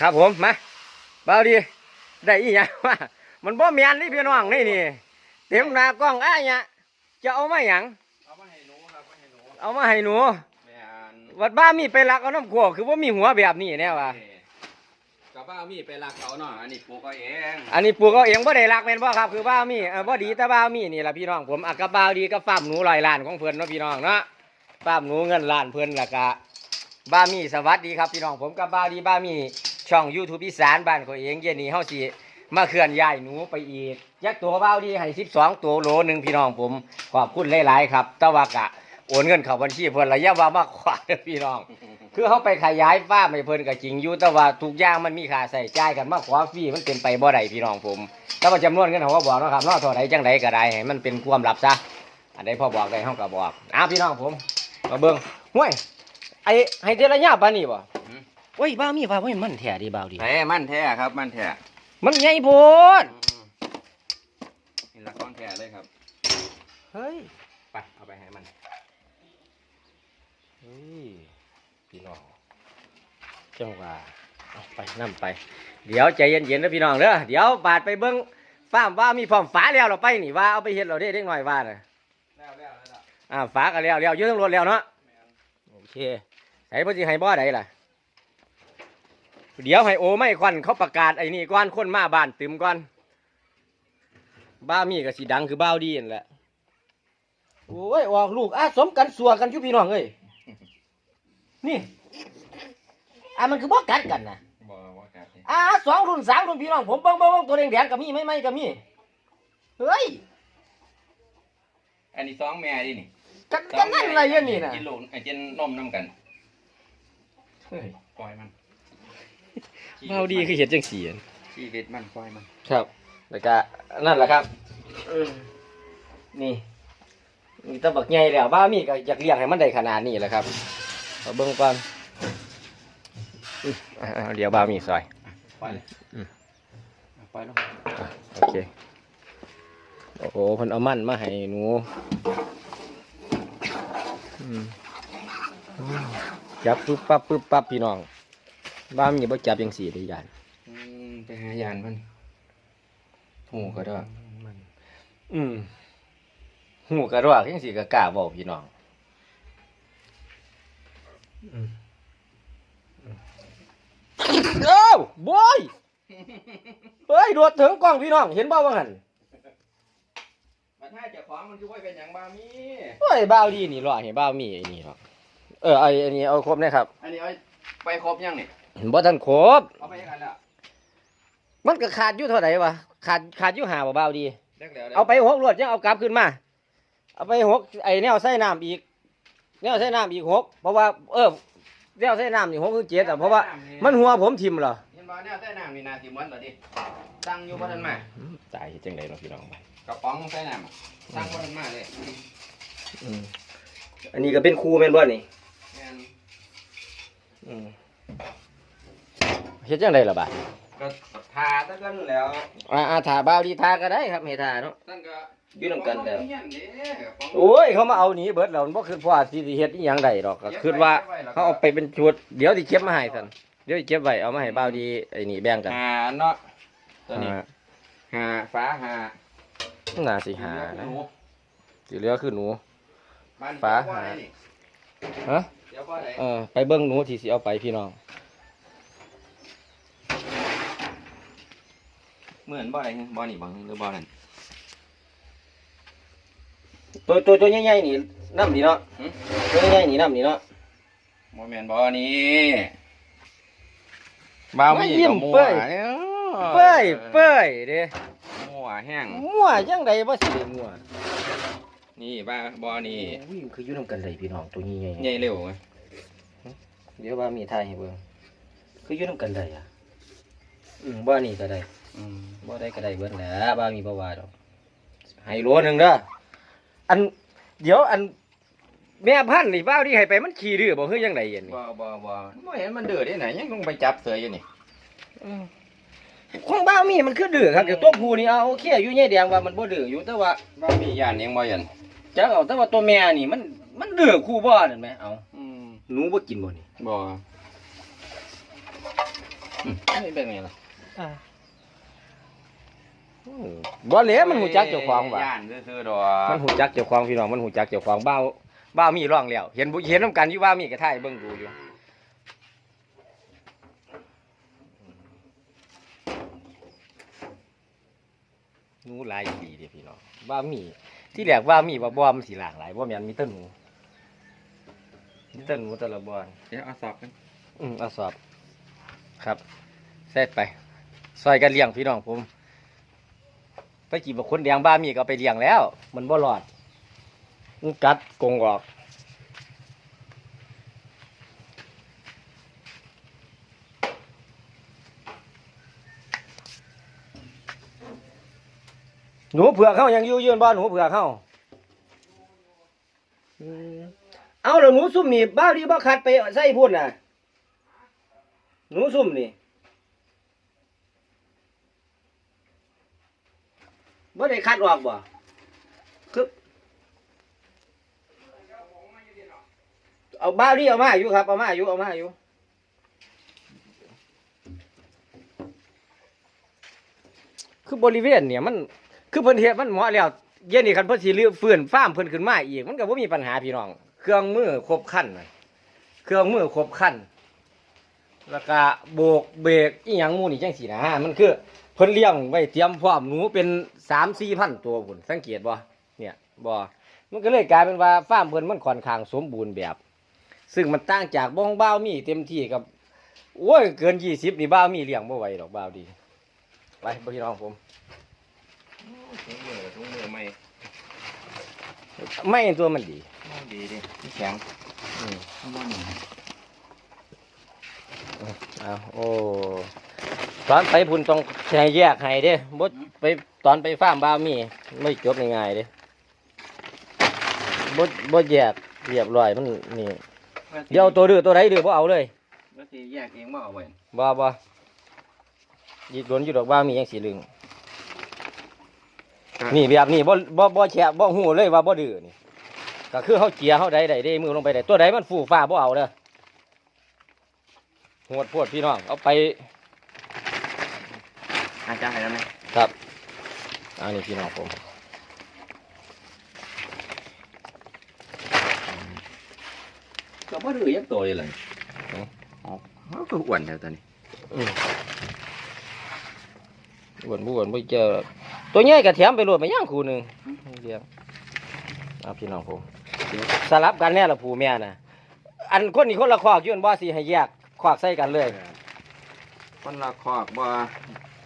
ครับผมมาเบาดีได้อีหยังว่ามันบ่แม่นนี่พี่น้องนี่นี่เต็มหน้ากล้องอ้ายเนี่ยจะเอามาหยังเอามาให้หนูครับมาให้หนูเอามาให้หนูแม่อันวัดบ้ามีไปลักเอาน้ำขวคือว่ามีหัวแบบนี้แน่ว่ะกับบ้ามีไปรักเขาเนาะอันนี้ปลูกเอาเอง อันนี้ปลูกเอาเองบ่ได้ลักแม่นบ่ครับคือบ้ามีเออบ่ดีแต่บ้ามีนี่ล่ะพี่น้องผมอักกะบ้าวดีกับฟาร์มหนูลอยล้านของเพิ่นเนาะพี่น้องเนาะฟาร์มหนูเงินล้านเพิ่นและกะบ้ามีสวัสดีครับพี่น้องผมกับบ้าวดีบ้ามี ช่อง YouTube อีสานบ้านเขาเองเย็นนี้เฮาสิมาเคลื่อนย้ายหนูไปอีกยักตัวบ้าวดีให้12 ตัวโหลหนึงพี่น้องผมขอบคุณหลาย ๆ ครับแต่ว่ากะโอนเงินเข้าบัญชีเพิ่นระยะว่ามาขวาเด้อพี่น้อง คือเขาไปขยายฟาร์มให้เพิ่นก็จริงอยู่แต่ว่าทุกอย่างมันมีค่าใส่จ่ายกันมาขอฟรีมันเป็นไปบ่ได้พี่น้องผมแต่ว่าจำนวนเงินเขาก็บอกเนาะครับเนาะเท่าไหร่จังไดก็ได้ให้มันเป็นความลับซะอันใดพอบอกได้เฮาก็บอกอ้าวพี่น้องผมมาเบิ่งห้วยไอ้ให้เจรญาปานนี้บ่ โอ้ยบ้ามีว่าโอ้ยมันแท้ดีบ่าวดี แท้มันแท้ครับ มันแท้มันใหญ่โพดนี่ละก้อนแท้เลยครับ เฮ้ย ไปเอาไปให้มัน เฮ้ย พี่น้องจังว่าเอาไปนํไป เดี๋ยวใจเย็นๆนะพี่น้องเด้อ เดี๋ยวบาดไปเบิ่งฟาร์มว่ามีพร้อมฝาแล้วเราไปนี่ว่าเอาไปเฮ็ดเราได้เด็กน้อยว่าน่ะแล้วแล้วแล้วอ่าฝากันแล้วแล้วอยู่ทั้งรถแล้วเนาะ โอเค ใส่เพิ่นสิให้บ่ได้ล่ะ เดี๋ยวให้โอไม่ควันเขาประกาศไอ้นี่ก่อนคนมาบ้านตึมก่อน บ้ามีก็สิดังคือบ้าวดีนั่นแหละโอ้ยออกลูกอะสมกันสัวกันอยู่พี่น้องเอ้ยนี่อะมันคือบ่กัดกันนะบอกว่ากัดนี่อ่าสองรุ่นสามรุ่นพี่น้องผมเบิ่งเบิ่งเบิ่งตัวแดงๆก็มีไม่ไม่ก็มีเฮ้ยอันนี้สองแม่ดินี่กันกันนั่นอะไรเยอะนี่นะกินลูกไอ้กินนมน้ำกัน เฮ้ยปล่อยมัน เบาดีคือเห็ดจังสีนชีวิตมันปล่อยมัน ครับแล้วก็นั่นแหละครับอืมนี่มีตะบักใหญ่แล้วบ้ามีก็อยากเลี้ยงให้มันได้ขนาดนี้แหละครับเอาเบิ่งก่อนอืมอ่าๆเดี๋ยวบ้ามีซอยปล่อยเลยอืมปล่อยลงโอเค โอ้โหเพิ่นเอามันมาให้หนูอืมจับปึ๊บปั๊บปึ๊บปั๊บพี่น้อง บ้ามีบ่จับยังสีได้ยานอืมไปหายานมันหูก็ได้มันอืมหูกระรอกยังสีกะกล้าบอกพี่น้องอืมอืมเอ้าบอยเฮ้ยโดดถึงกล้องพี่น้อง เห็นบ่ว่าหันมันถ้าเจะของมันคือว่าเป็นอย่างบามีโอ้ยบ้าวดีนี่หรอเห็นบ้าวมีไอ้นี่หรอกเออไอ้อันนี้เอาครบนะครับ อันนี้เอาไปครบยังนี่ บ่ทันครบเอาไปยังกันแล้วมันก็ขาดอยู่เท่าไหร่วะขาดขาดอยู่หาบ่บ้าวดีเด็กแล้วเอาไปหกรวดยังเอากลับขึ้นมา เอาไปหกไอ้แนวใส่น้ำอีก แนวใส่น้ำอีกหกเพราะว่า เออแนวใส่น้ำนี่หกคือเจ็ดอะเพราะว่ามันหัวผมทิ่มเหรอเห็นบ่เนี่ยใส่น้ำนี่นาสิมันเหรอดิตั้งอยู่บ่ทันมาตายจังไดเนาะพี่น้องกระป๋องใส่น้ำอะตั้งบ่ทันมาเลยอืมอันนี้ก็เป็นครูแม่นบ่นี่แม่นอืม เฮ็ดจังไดล่ะบาดก็ทาตั้งกันแล้วอ่าอ่าถ้าบ้าวดีทาก็ได้ครับให้ทาเนาะ ตั้งก็อยู่นำกันแล้วเฮียนเด้กระป๋องโอ้ยเขามาเอาหนีเบิดแล้วมันบ่คือว่าสิสิเฮ็ดอีหยังได้ดอกก็คือว่าเขาเอาไปเป็นชุดเดี๋ยวสิเก็บมาให้ซั่นเดี๋ยวสิเก็บไว้เอามาให้บ้าวดีไอ้นี่แบ่งกันหาเนาะตัวนี้อ่าหาฟ้าหาน่าสิหานะสิเหลือคือหนูบ้านฟ้าเดี๋ยวพ่อหาไหนนี่ฮะ เดี๋ยวพ่อไหน เออไปเบิ้งหนูที่สิเอาไปพี่น้อง เหมือนบ่อะไรบ่นี่บ่หรือบ่นั่นตัวตัวตัวใหญ่ๆนี่น้ำนี่เนาะหึตัวใหญ่ๆนี่น้ำนี่เนาะบ่แม่นบ่นี่บ้าวมียิ้ก็มมั่วเป้ยอ้เป้ยเป้ยเด้มั่วแห้งมั่วจังไดบ่สิได้มั่วนี่บ้าบ่นี่วิ่งคืออยู่นำกันได้พี่น้องตัวใหญ่ใหญ่เร็วไหมๆเดี๋ยวว่ามีทายให้เบิ่งคืออยู่นำกันได้อะอืมบ่นี่ก็ได้อืม บ่ได้ก็ได้เบิดแหละบ่มีบ่ว่าดอกให้โลหนึงเด้ออันเดี๋ยวอันแม่พันธุ์นี่บ้าวที่ให้ไปมันขี้ดื้อบ่คือจังไดเย็นนี่บ่บ่บ่บ่เห็นมันเดือดที่ไหนยังต้องไปจับเสืออยู่นี่ของบ้าวมีมันคือดื้อครับเดี๋ยวตัวผู้นี่เอาโอเคอยู่ใหญ่แดงว่ามันบ่ดื้ออยู่แต่ว่าบ้าวมีย่านยังบ่ยันจักเอาแต่ว่าตัวแม่นี่มันมันดื้อคู่บ่นั่นแหมเอาอืมหนูบ่กินบ่นี่บ่ไม่เป็นไงล่ะอืม บ่เหลมันหูจักเจ้าของว่ะย่านซื่อๆดอมันกหูจักเจ้าของพี่น้องมันหูจักเจ้าของบ้าวบ้าวมีร้องแล้ว เห็นบุเห็นน้ำกันอยู่บ้าวมีกระท่ายเบิ่งดูอยู่หนูหลายดีเด้พี่น้องบ้าวมี ที่แรกบ้าวมีว่าบ่มันสิหลากหลายบ่แม่นมีแต่หนูมีแต่หนูแต่ละบ่อนเดี๋ยวเอาสอบกันอืมเอาสอบ ครับเสร็จไปซอยกันเลี้ยงพี่น้องผม ไปจีบคนเลี้ยงบ้ามีก็เอาไปเลี้ยงแล้ว มันบ่รอดมันกัดกงออก หนูเผือกเข้ายังอยู่ยืนบ้านหนูเผือกเข้าอืมเอาแล้วหนูซุ่มนี่บ้าดีบ้าคัดไปใส่พุ่นน่ะ หนูซุ่มนี่ บ่ได้คัดออกบ่คือเอาบ้าดิเอามาอยู่ครับเอามาอยู่เอามาอยู่คือบริเวณเนี่ยมันคือเพิ่นเฮ็ดมันเหมาะแล้วเย็นนี่คันเพิ่นสิลื้อฟื้นฟ้ามเพิ่นขึ้นมาอีกมันก็บ่มีปัญหาพี่น้อง เครื่องมือครบครันน่ะเครื่องมือครบครันแล้วก็โบกเบรกอีหยังหมูนี่จังสีนะมันคือ เพิ่นเลี้ยงไว้เตรียมพร้อมหนูเป็นสามสี่พันตัวพุ่นสังเกตบ่เนี่ยบ่มันก็เลยกลายเป็นว่าฟาร์มเพิ่นมันค่อนข้างสมบูรณ์แบบ ซึ่งมันต่างจากบ้องบ้าวมีเต็มที่กับโอ้ยเกินยี่สิบนี่บ้าวมีเลี้ยงบ่ไหวดอกบ้าวดี ไปบ่พี่น้องผมถุงมือถุงมือไม่ไม่ตัวมันดีดีดิแข็งอืมข้างบนนี่เอาโอ้ ตอนไปพุ่นต้องใช้แยกให้เด้บ่ไปตอนไปฟาร์มบ้าวมีไม่จบง่ายๆเด้บ่บ่แยกเรียบร้อยมันนี่เดี๋ยวตัวดื้อตัวไหนดื้อบ่เอาเลยว่าสิแยกเองบ่เอาไว้บ่บ่ยีดโดนอยู่ดอกว่ามีหยังสีลึงนี่แบบนี้บ่บ่บ่แฉะบ่ฮู้เลยว่าบ่ดื้อนี่ก็คือเฮาเจียเฮาใดใดได้มือลงไปได้ตัวใดมันฟูฟ้าบ่เอาเด้อโหดโพดพี่น้องเอาไป อาจารย์ให้แล้วไหมครับอันนี้พี่น้องผมก็บ่ดื้อยักตัวอยู่เลยอ๋อเขาก็อ้วนแล้วตอนนี้อืมอ้วนบ่อ้วนบ่เจอตัวใหญ่ก็แถมไปโลดไปย่างคู่หนึงเลี้ยงเอาพี่น้องผมสลับกันแน่ละผู้แม่น่ะ อันคนนี้คนละคอกอยืนบ่สิให้แยกคอกใส่กันเลยคนละคอกบ่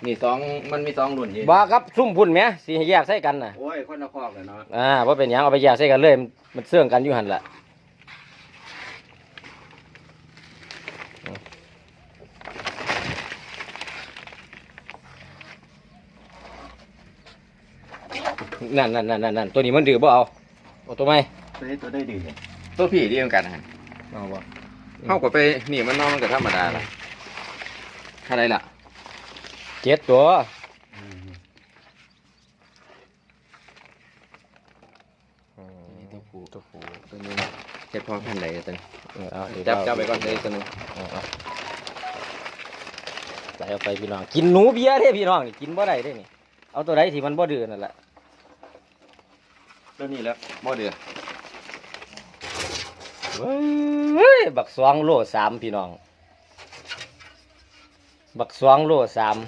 นี่สองมันมีสองรุ่นอยู่บ่ครับซุ่มพุ่นแหมสิให้แยกใส่กันน่ะโอ้ยคนละคอกเลยเนาะอ่าบ่เป็นหยังเอาไปแยกใส่กันเลยมันมันเสื่องกันอยู่หั่นล่ะนั่นนั่นนั่นนั่นนั่นตัวนี้มันดื้อบ่เอาเอาตัวไหมตัวนี้ตัวได้ดื้อตัวพี่ดีเหมือนกันนะเอาบ่เข้ากับไปนี่มันนอนมันก็ธรรมดาละเท่าไรล่ะ เจ็ดตัวอืมตัวผู้ตัวผู้ตัวนี้เจ็ดพ่อพันธุ์ใดตัวนี้เออเอาเดี๋ยวจับเอาจับไปก่อนเลยตัวนึงเอเอาใส่เอาไปพี่น้อง กินหนูเบียร์เด้พี่น้องนี่กินบ่ได้เด้นี่เอาตัวใดที่มันบ่เดือนั่นแหละตัวนี้แล้วบ่เดือเว้ยบักสองโลสามพี่น้อง บักสองโลสาม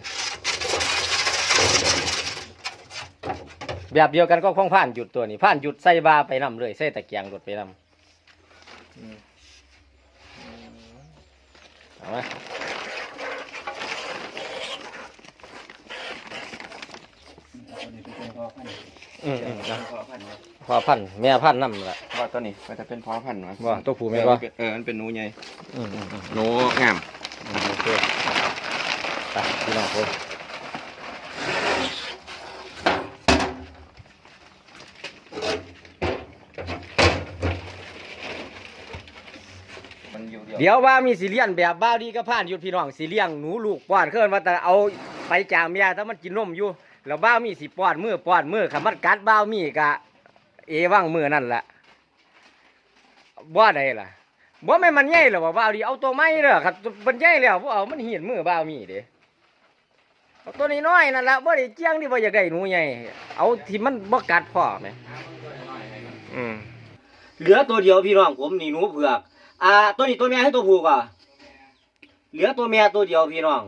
แบบเดียวกันก็ของผ่านหยุดตัวนี้ผ่านหยุดใส่บาไปนํเลยใส่ตะเกียงรถไปนํเอาไหมอืมอืมนะพอพันธุ์แม่พันธุ์นำละว่าตัวนี้มันจะเป็นพ่อพันธุ์วะว่าตัวผู้แม่เอบ่อเออมันเป็นหนูใหญ่อืมอืมอืมหนูงามอืมโอเคไปพี่น้องผมมัน เดี๋ยวว่ามีสิเลียนแบบบ้าวดีก็ผ่านหยุดพี่น้องสิเลี้ยงหนูลูกป้อนเคลื่อนว่าแต่เอาไปจากเมียถ้ามันกินนมอยู่ แล้วบ้าวมีสิป้อนมือป้อนมือขับมันกัดบ้าวมีกะ เอว่างมือนั่นแหละว่าใดล่ะบ่แม่นมันใหญ่หรอว่าบ่าวดีเอาตัวใหม่เด้อครับมันใหญ่แล้วบ่เอามันเหียนมือบ่าวมีเด้เอาตัวน้อยนั่นละบ่ได้เจียงที่บ่อยากได้หนูใหญ่เอาที่มันบ่กัดพ่อแหมอืมเหลือตัวเดียวพี่น้องผมนี่หนูเผือก อ่า ตัวนี้ตัวแม่ให้ตัวผู้ก่อนเหลือตัวแม่ตัวเดียวพี่น้อง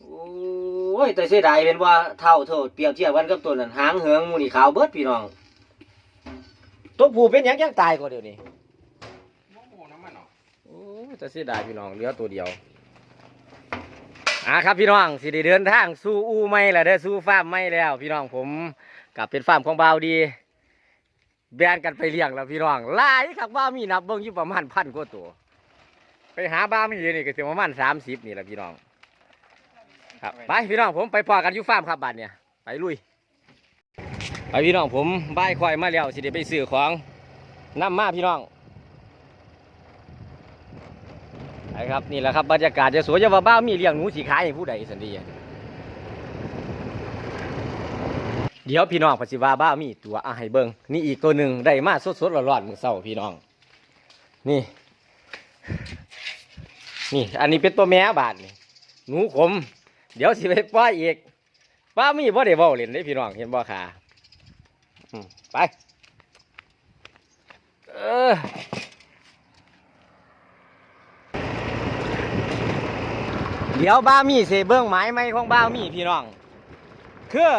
โอ้ยแต่เสียดายเป็นว่าเท่าโทษเปรียบเทียบกันกับตัวนั้นหางเหืองมูนี่ขาวเบิดพี่น้องตัวผู้เป็นยังยังตายกว่าเดี๋ยวนี้โอ้จะเสียดายพี่น้องเหลือตัวเดียวอ่าครับพี่น้องสิได้เดินทางสู่อูไม่แล้วเด้อสู่ฟาร์มไม่แล้ว พี่น้องผมกลับเป็นฟาร์มของเบาดี แบนกันไปเลี้ยงแล้วพี่น้องหลายครับว่ามีนับเบิ่งอยู่ประมาณพันกว่าตัว ไปหาบ้ามีนี่ก็ถึงประมาณสามสิบนี่แหละพี่น้อง ครับไปพี่น้องผมไปพอกันอยู่ฟาร์มครับบัดเนี่ยไปลุยไปพี่น้องผมบ่ายควายมาแล้วสิได้ไปซื้อของน้ำมาพี่น้องไปครับนี่แหละครับบรรยากาศจะสวยจะว่าบ้ามีเลี้ยงหนูสีขายให้ผู้ใดสันดี เดี๋ยวพี่น้องเพนสิวาบ้ามีตัวอาให้เบิงนี่อีกตัวหนึ่งได้มาสดๆร้อนๆมือเศร้าพี่น้อง นี่ นี่ อันนี้เป็นตัวแม่บาทนี่หนูขม เดี๋ยวสิไปปล่อยอีกบ้ามีบ่ได้เว้าเล่นได้พี่น้องเห็นบ่ขาไปเออเดี๋ยวบ้ามีเสเบิ้งหมายไหมของบ้ามีพี่น้องคือ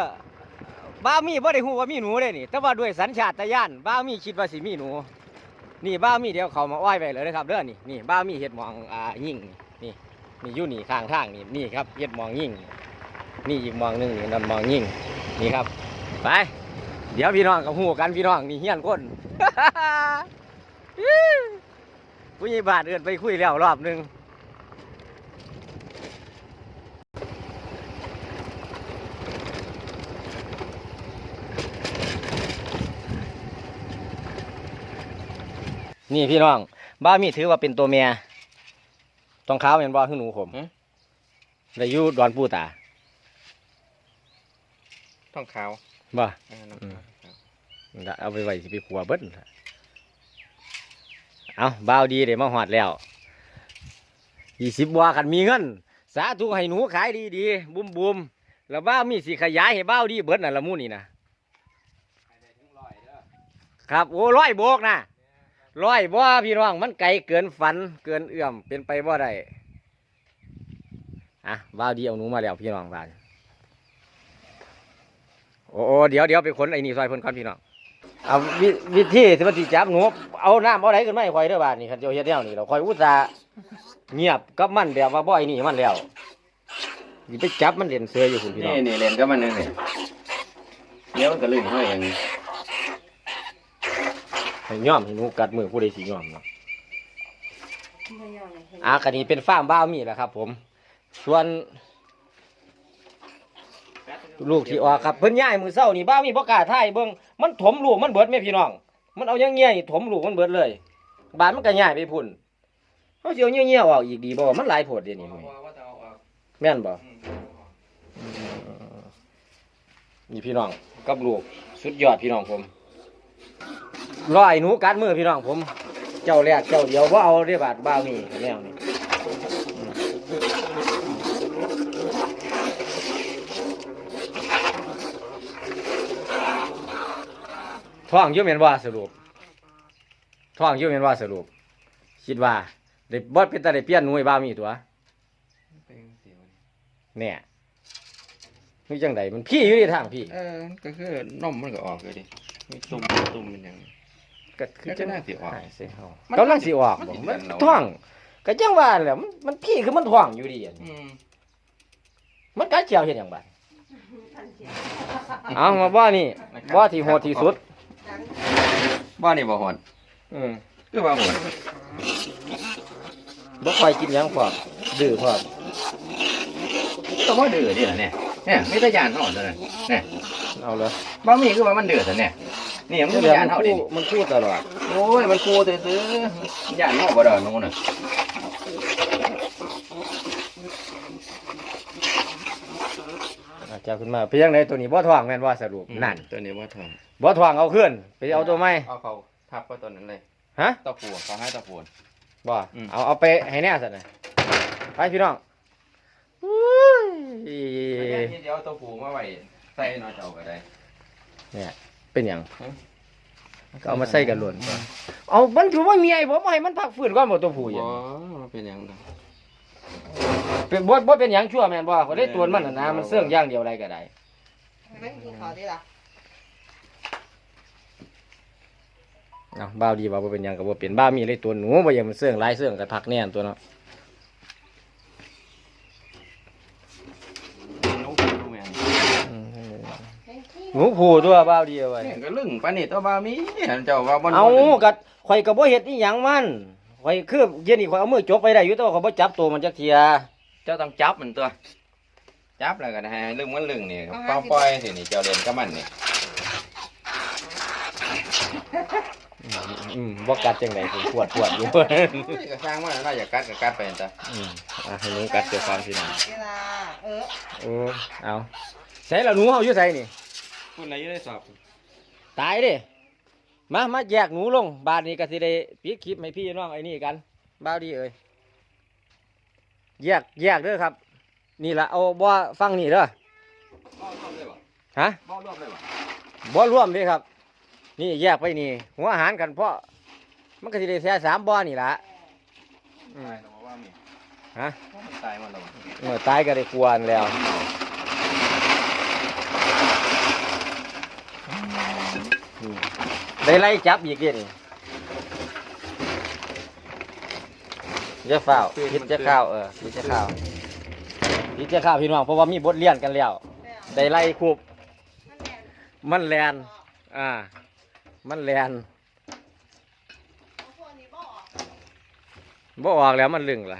บ้ามีบ่ได้ฮู้ว่ามีหนูเลยนี่ แต่ว่าด้วยสัญชาตญาณบ้ามีคิดว่าสิมีหนู นี่บ้ามีเดี๋ยวเขามาอ้อยไปเลยนะครับเด้อนี่นี่บ้ามีเห็ดหมองอ่ายิ่งนี่นี่อยู่นี่ข้างทางนี่นี่ครับเห็ดหมองยิ่งนี่อีกมองหนึงนี่นั่นมองยิ่งนี่ครับ ไป เดี๋ยวพี่น้องกับฮู้กันพี่น้องนี่เฮียนคนผู้ใหญ่บานเอื้อนไปคุยแล้วรอบหนึง นี่พี่น้อง บ้ามีถือว่าเป็นตัวเมียตองขาวเห็นบ่คือหนูผมหือได้อยู่ดอนปูตาต้องขาวบ่เออน้องอืมขาวได้เอาไปไว้สิไปขัวเบิ้ลเอาบ้าวดีเดี๋ยวมาหอดแล้วยี่สิบบัวกันมีเงิน สาธุให้หนูขายดีดีๆบุมบุมๆแล้วบ้าวมีสิขยายให้บ้าวดีเบิดน่ะละหมูนี่นะครับโอ้ร้อยโบกนะ ร้อยบ่พี่น้องมันไกลเกินฝันเกินเอื้อมเป็นไปบ่ได้อะบ้าวดีเอาหนูมาแล้วพี่น้องบ้านโอ้เดี๋ยวเดี๋ยวไปขนไอ้นี่ซอยเพิ่นก่อนพี่น้องเอาวิวิธีที่มันสิจับหนูเอาน้ำเอาไหนขึ้นมาให้ข่อยเด้อบาดนี่คันเจ้าเฮ็ดแนวนี่เราข่อยอุตส่าห์เงียบกับมันแบบว่าบ่ไอ้นี่มันแล้วสิไปจับมันเล่นเสืออยู่คุณพี่น้นี่องนี่เล่นก็มันนึงนี่เดี๋ยวมันก็ลื่นให้เอง ให้ย่อมให้หนูกัดมือผู้ใดสิย่อมเนาะอะคันนี้เป็นฟาร์มบ้าวมีแหละครับ ผม ส่วน ลูกที่ออกครับเพิ่นย้ายมือเศร้านี่บ้าวมีบ่กล้าถ่ายเบิ่งมันถมลูกมันเบิดแม่พี่น้อง มันเอาอย่างเงี้ยนี่ถมลูกมันเบิดเลย บานมันก็ย้ายไปพุ่นเฮาสิเอาเงี้ยๆออกอีกดีบ่มันหลายโพดเดี๋ยวนี้แม่นบ่นี่พี่น้องกับลูกสุดยอดพี่น้องผม ร้อยหนูกัดมือพี่น้องผม เจ้าแรกเจ้าเดียวบ่เอาเด้บาดบ้าวมีแนวนี้ท้องยู่แม่นว่าสรุปท้องยู่แม่นว่าสรุป คิดว่าได้บ่เป็นตาได้เปลี่ยนหนูให้บ้าวมีตัวเนี่ยนี่จังไดมันพี่อยู่ในทางพี่ เออก็คือนมมันก็ออกเลยดิมีตุ่มตุ่มเป็นอย่างนี้ ก็คือก็น่าสิออกหายเสียเฮามันกำลังสิออกมันบ่สิมันเดือนแล้วท้องก็จังว่าแหละมันมันพี่คือมันท้องอยู่ดีอะอืมมันกัดเจียวเฮ็ดหยังบัดเอามาบ่นี่บ่ที่โหดที่สุดบ้านนี่บ่หอนอืมคือว่าหอนบ่ค่อยกินหยังพร้อมดื้อพร้อมก็บ่เดือดนี่แหละเนี่ยเนี่ยไม่ได้ยานเท่านั้นเลยเนี่ยเอาเลยบ้ามีคือว่ามันเดือดแต่เนี่ย นี่มันเดี๋ไม่ยวยานมันเท่าดิคู่มันคู่ตลอดโอ้ยมันกูซื้อๆยานเท่าบ่ดอกนู้นน่ะอาจจะขึ้นมาเพียงใดตัวนี้บ่ท้องแม่นว่าสรุปนั่นตัวนี้ว่าทองบ่ท้องเอาขึ้นไปเอาตัวใหม่เอาเขาทับก็ตัวนั้นเลยฮะเต้าปูเขาให้เต้าปูบ่อืมเอาเอาไปให้แน่สันนะไปพี่น้องอุ้ยเดี๋ยวเอาเต้าปูมาไว้ใส่หน่อยเจ้าก็ได้เนี่ย เป็นหยังฮะก็เอามาใส่กันหล่นเอามันถือว่ามีไอ้ผมเอาให้มันพักฟื้นก่อนบ่ตัวผู้อบ่ย่างมันเป็นหยังนะเป็นบ่บ่เป็นหยังชั่วแม่นบ่บ่ได้ตัวมันน่ะนะมันเสื่องอย่างเดียวอะไรก็ได้ไม่กินข้าวดีล่ะเอาบ้าวดีว่าบ่เป็นหยังก็บ่เป็นบ้าวมีเลยตัวหนูบ่อย่างมันเสื่องหลายเสื่องก็พักแน่นตัวเนาะ น้องปูแม่น อืม แม่งขี้ หนูผู้ตัวบ้าวดีเอาไว้แม่งก็ลึงปานนี้ตัวบามีเจ้าว่าบ่เอาก็ข่อยก็บ่เฮ็ดอีหยังมันข่อยคือเย็นนี่ข่อยเอามือจกไปได้อยู่แต่ว่าข่อยบ่จับตัวมันจักเที่ยเจ้าต้องจับมันตัว จับแล้วก็ให้ลึงมันลึงนี่ปล่อยปล่อยสินี่เจ้าเล่นกับมันนี่อืมบ่กัดจังได๋ผมปวดปวดอยู่โอ้ยก็สร้างมันน่าอยากกัดก็กัดไปนั่นจ้ะอืมอะให้หนูกัดเดี๋ยวฟังสินะเวลาเออโอ้เอาใส่แล้วหนูเฮาอยู่ไสนี่ คุณอะไรอยู่ได้สอบตายเด้มามาแยกหนูลง บาดนี้ก็สิได้ปิดคลิปให้พี่น้องไอ้นี่กันบ้าวดีเอ้ยแยกแยกเด้อครับ นี่ล่ะเอาบ่ฟังนี่เด้อบ่รวมเลยบ่ฮะบ่รวมเลยบ่บ่รวมเด้ครับ นี่แยกไปนี่ หัวอาหารกันเพราะมันก็สิได้แค่สามบ่อนี่ล่ะอืมตายแล้วบ่ว่ามีฮะ มันตายหมันแล้วบ่เมื่อตายก็ได้กวนแล้วอืม ได้ไล่จับอีกเด้นี่จะฝ้าวคิดจะข้าวเออคิดจะข้าวคิดจะข้าวพี่น้องเพราะว่ามีบทเรียนกันแล้วได้ไล่คูบมันแลนอ่า มันแลนบ่ออกแล้วมันลึงล่ะ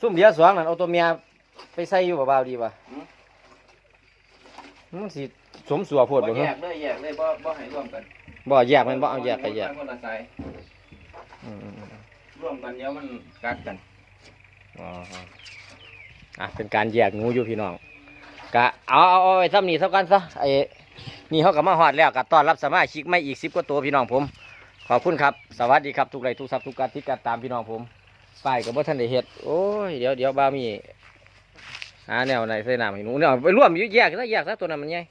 ซุ่มเดียวสองนั่นเอาตัวเมียไปใส่อยู่เบาๆดีป่ะมันสิ สมสัวโพดบ่บ่เนแยอะกเลยแยกเลยบ่บ่ให้รวมกันบ่แยกมันบ่เอาแยกไปแยกคนละสายอืมรวมกันเดี๋ยวมันกัดกันๆอ๋ออะเป็นการแยกหนูอยู่พี่น้องกะเอาเอาเอาไว้ซ้ำนี่เท่ากันซะไอ้นี่เขาก็มาฮอดแล้วก็ต้อนรับสมาชิกไม่อีกสิบกว่าตัวพี่น้องผม ขอบคุณครับ สวัสดีครับทุกไลค์ทุกซับทุกการที่การตามพี่น้องผมป้ายกับบ่ทันได้เฮ็ดโอ้ยเดี๋ยวเดี๋ยวบ้ามีหาแนวไหนใส่น้ำให้หนูเนี่ยไปร่วมอยู่แยกซะแยกซะตัวนั้นมันใหญ่